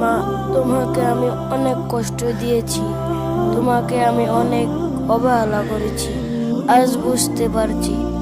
মা তোমাকে আমি অনেক কষ্ট দিয়েছি। তোমাকে আমি অনেক অবহেলা করেছি। আজ বুঝতে পারছি।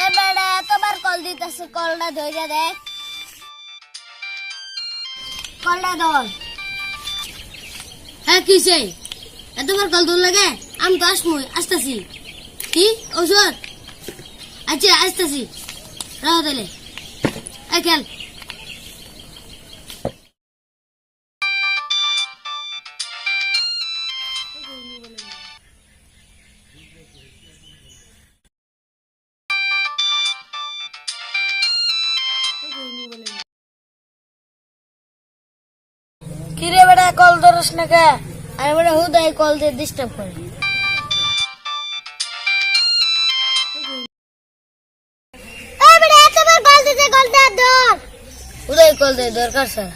এ বেটা এতবার কল দিতেছে, কলটা ধরে দে। কলটা ধর। হ্যাঁ কিসে এতবার কল দূর লাগে আমি তো আসমু, আসতেছি। কি? ঔষধ? আচ্ছা আসতেছি। রাহ তাহলে খেল। কিরে বেটা, কল ধরস না কে আমি বেটা হুদাই কল দিয়ে ডিস্টার্ব করি। উদয় কল দে দরকার স্যার।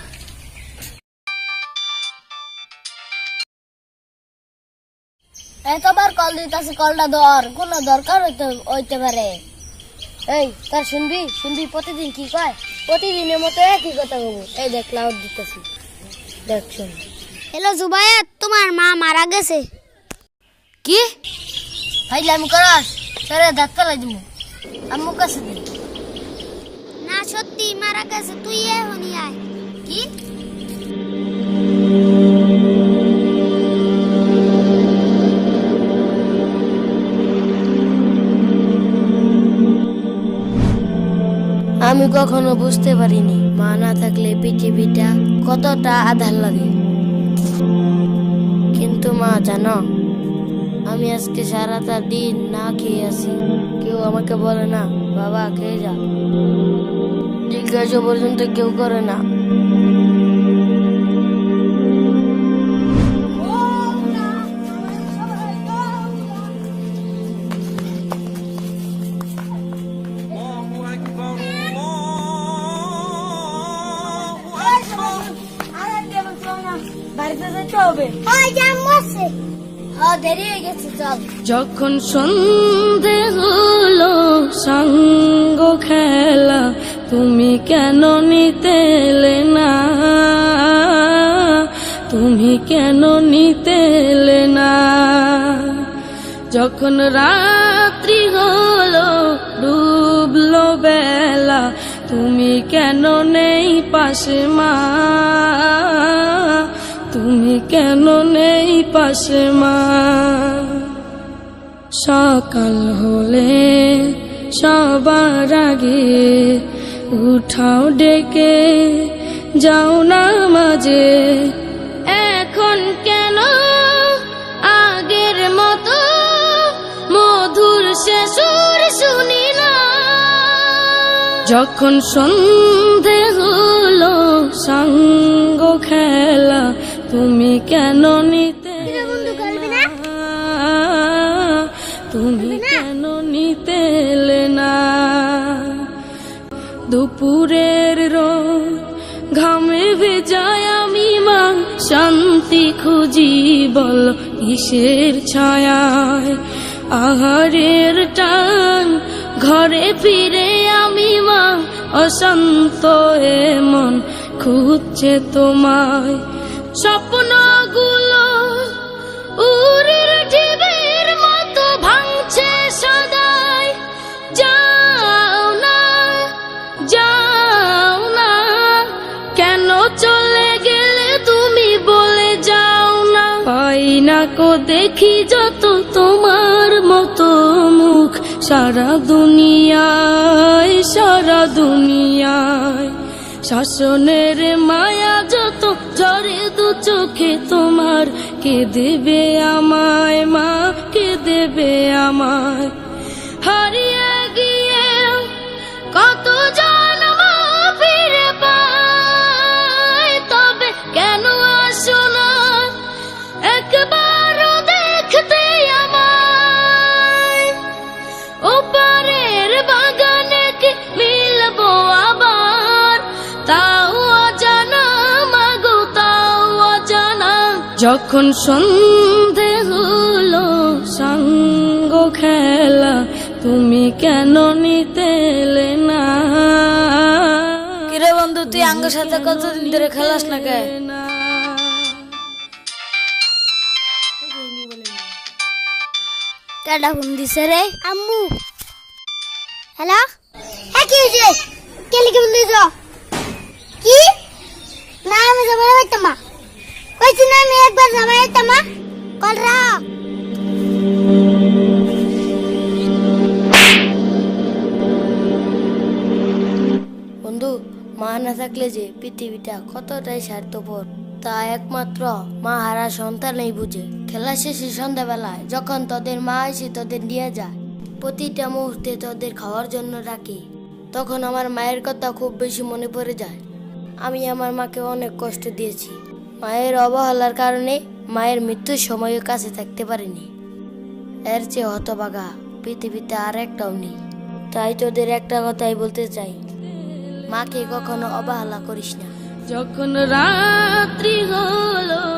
এতবার কল দিতেছে, কলটা ধর। কোন দরকার হইতে হইতে পারে। এই তার শুনবি? শুনবি, প্রতিদিন কি কয়? প্রতিদিনের মতো একই কথা বলব। এই দেখ ক্লাউড দিতেছি। দেখ শুন হ্যালো জুবায়েত তোমার মা মারা গেছে। কি? ফাইলামি করাস সরে ধাক্কা দিমু আম্মু কাছে দি। না সত্যি মারা গেছে তুই এখনই আয়। কি? আমি কখনো বুঝতে পারিনি। মা না থাকলে পৃথিবীটা কতটা আধার লাগে? কিন্তু মা, জানো, আমি আজকে সারাটা দিন না খেয়ে আসি কেউ আমাকে বলে না, বাবা, খেয়ে যা। জিজ্ঞাসা পর্যন্ত কেউ করে না। হবে। যখন সন্ধে হলো সঙ্গ খেলা তুমি কেন নিতেলে না? তুমি কেন নিতেলে না? যখন রাত্রি হলো ডুবলো বেলা তুমি কেন নেই পাশে মা মা সকাল হলে সবার আগে উঠাও ডেকে, যাও না মাঝে, এখন কেন আগের মতো মধুর শেষর শুনি না? যখন সন্ধে হলো, সঙ্গ খেলা, তুমি কেন নিতে দুপুরের রোদ, ঘামে ভেজায় আমি মা, শান্তি খুঁজি বল কিসের ছায়ায়? আহারের টান, ঘরে ফিরে আমি মা, অশান্ত এ মন খুঁজছে তোমায়। স্বপ্নগুলো আয়নাকো দেখি যত তোমার মতো মুখ। সারা দুনিয়ায় সারা দুনিয়ায়। শাসনের মায়া যত, ঝরে দু চোখে তোমার। কে দেবে আমায়, মা, কে দেবে আমায়? হারিয়ে গিয়ে কত জন্ম ফিরে পায় তবে কেন আসো না? একবারও যখন সন্ধে হলো সঙ্গ খেলা তুমি কেন নিতেলে না? কিরে বন্ধু তুই আঙ্গের সাথে কতদিন ধরে খেলাস না কে? কেডা ফোন দিছে রে? আম্মু। হ্যালো? হ্যাঁ কি হয়েছে কে লিখে ফোন কি? না আমি যাব না রাখ। বন্ধু, মা না থাকলে যে পৃথিবীটা কতটাই স্বার্থপর, তা একমাত্র মা হারা সন্তানই বুঝে। খেলা শেষে সন্ধ্যাবেলায় যখন তোদের মা এসে তোদের নিয়ে যায়, প্রতিটা মুহূর্তে তোদের খাওয়ার জন্য ডাকে, তখন আমার মায়ের কথা খুব বেশি মনে পড়ে যায়। আমি আমার মাকে অনেক কষ্ট দিয়েছি। মায়ের অবহেলার কারণে মায়ের মৃত্যুর সময়ও কাছে থাকতে পারেনি। এর চেয়ে হতবাগা পৃথিবীতে আর একটাও নেই। তাই তোদের একটা কথাই বলতে চাই। মাকে কখনো অবহেলা করিস না। যখন রাত্রি হয়